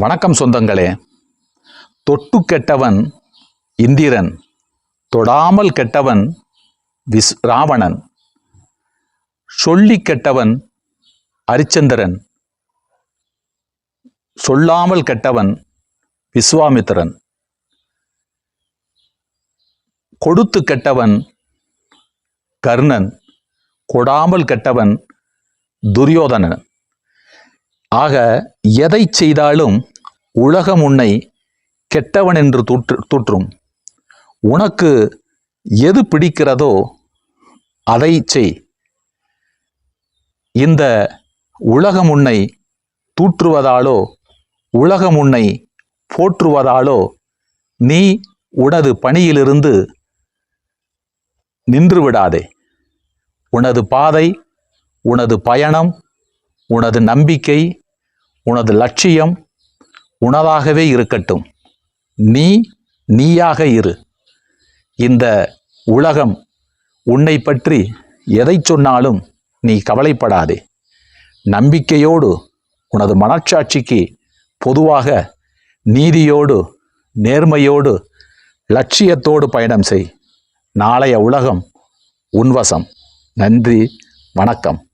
வணக்கம் சொந்தங்களே. தொட்டு கெட்டவன் இந்திரன் தொடாமல் கெட்டவன் விஸ் ராவணன். சொல்லி கெட்டவன் அரிச்சந்திரன். சொல்லாமல் கெட்டவன் விஸ்வாமித்திரன். கொடுத்து கெட்டவன் கர்ணன் கொடாமல் கெட்டவன் துரியோதனன். ஆக எதை செய்தாலும் உலகம் உன்னை கெட்டவன் என்று தூற்று தூற்றும். உனக்கு எது பிடிக்கிறதோ அதை செய். இந்த உலகம் உன்னை தூற்றுவதாலோ உலகம் உன்னை போற்றுவதாலோ நீ உனது பணியிலிருந்து நின்று விடாதே உனது பாதை உனது பயணம் உனது நம்பிக்கை உனது லட்சியம் உனதாகவே இருக்கட்டும். நீ நீயாக இரு. இந்த உலகம் உன்னை பற்றி எதை சொன்னாலும் நீ கவலைப்படாதே. நம்பிக்கையோடு உனது மனச்சாட்சிக்கு பொதுவாக நீதியோடு நேர்மையோடு லட்சியத்தோடு பயணம் செய். நாளைய உலகம் உன்வசம். நன்றி வணக்கம்.